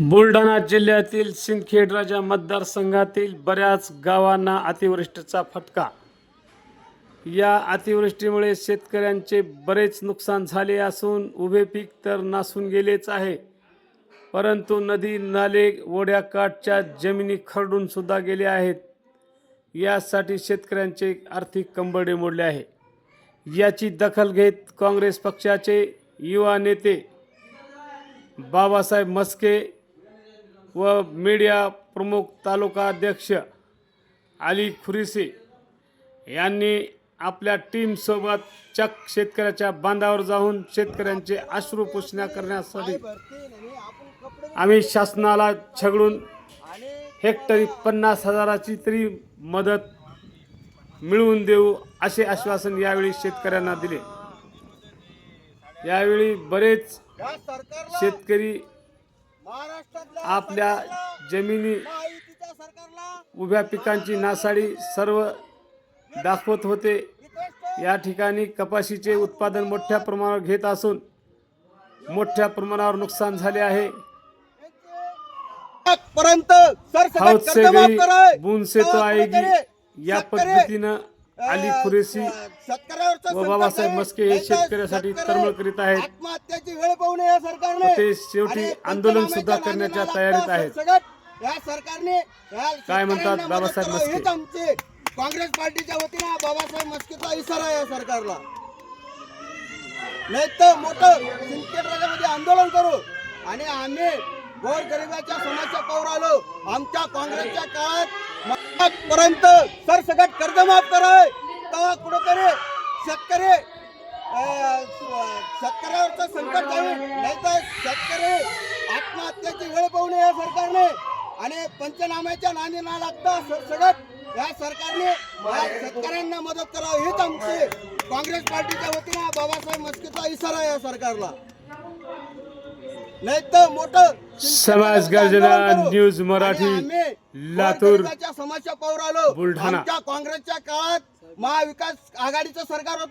बुलढाणा जिल्ह्यातील सिंदखेड राजा मतदारसंघातील बऱ्याच गावांना अतिवृष्टीचा फटका. या अतिवृष्टीमुळे शेतकऱ्यांचे बरेच नुकसान झाले असून उभे पीक तर नासून गेलेच आहे. परंतु नदी नाले ओढ्याकाठच्या जमिनी खरडून सुद्धा गेले आहेत. यासाठी शेतकऱ्यांचे आर्थिक कंबरडे मोडले आहे. याची दखल घेत काँग्रेस पक्षाचे युवा नेते बाबासाहेब मस्के व मीडिया प्रमुख तालुका अध्यक्ष अली खुरिसे यांनी आपल्या टीमसोबत चक शेतकऱ्याच्या बांधावर जाऊन शेतकऱ्यांचे अश्रू पुसण्या करण्यासाठी आम्ही शासनाला छगडून हेक्टरी पन्नास हजाराची तरी मदत मिळवून देऊ असे आश्वासन यावेळी शेतकऱ्यांना दिले. यावेळी बरेच शेतकरी आपल्या जमिनी उभ्या पिकांची नासाडी सर्व दाखवत होते. या ठिकाणी कपाशीचे उत्पादन मोठ्या प्रमाणावर घेत असून मोठ्या प्रमाणावर नुकसान झाले आहे. पर्यंत हाउस से गई सरसकट बूंद से तो आएगी या पद्धतीनं अली खुरेसी व बाबासाहेब मस्के हे शेतकऱ्यासाठी तळमळ करीत आहेत. आत्महत्याची वेळ पाहू नये या सरकारने. ते शेवटी आंदोलन सुद्धा करण्याच्या तयारीत आहेत. या सरकारने काय म्हणतात बाबासाहेब मस्के? आमचे काँग्रेस पार्टीच्या वतीनं बाबासाहेब मस्केचा इशारा या सरकारला. नाही तर मोठं सिंदखेड आंदोलन करू. आणि आम्ही गोरगरिबाच्या समस्या पाहून आलो. आमच्या काँग्रेसच्या काळात पर्यंत सरसकट कर्ज माफ कराय तेव्हा कुठेतरी शेतकरी शेतकऱ्यावरचं संकट जाईल नाही तर शेतकरी आत्महत्याची वेळ पाहू नये या सरकारने आणि पंचनाम्याच्या नाणी ना लागता सरसगट या सरकारने शेतकऱ्यांना मदत करावी. हीच आमची काँग्रेस पार्टीच्या वतीनं बाबासाहेब मस्कीचा इशारा आहे या सरकारला. नाही तर मोठं समाज गर्जना न्यूज मराठी लातूर समस्या पाहून आलो बुलढाणा. काँग्रेसच्या काळात महाविकास आघाडीचं सरकार होतं.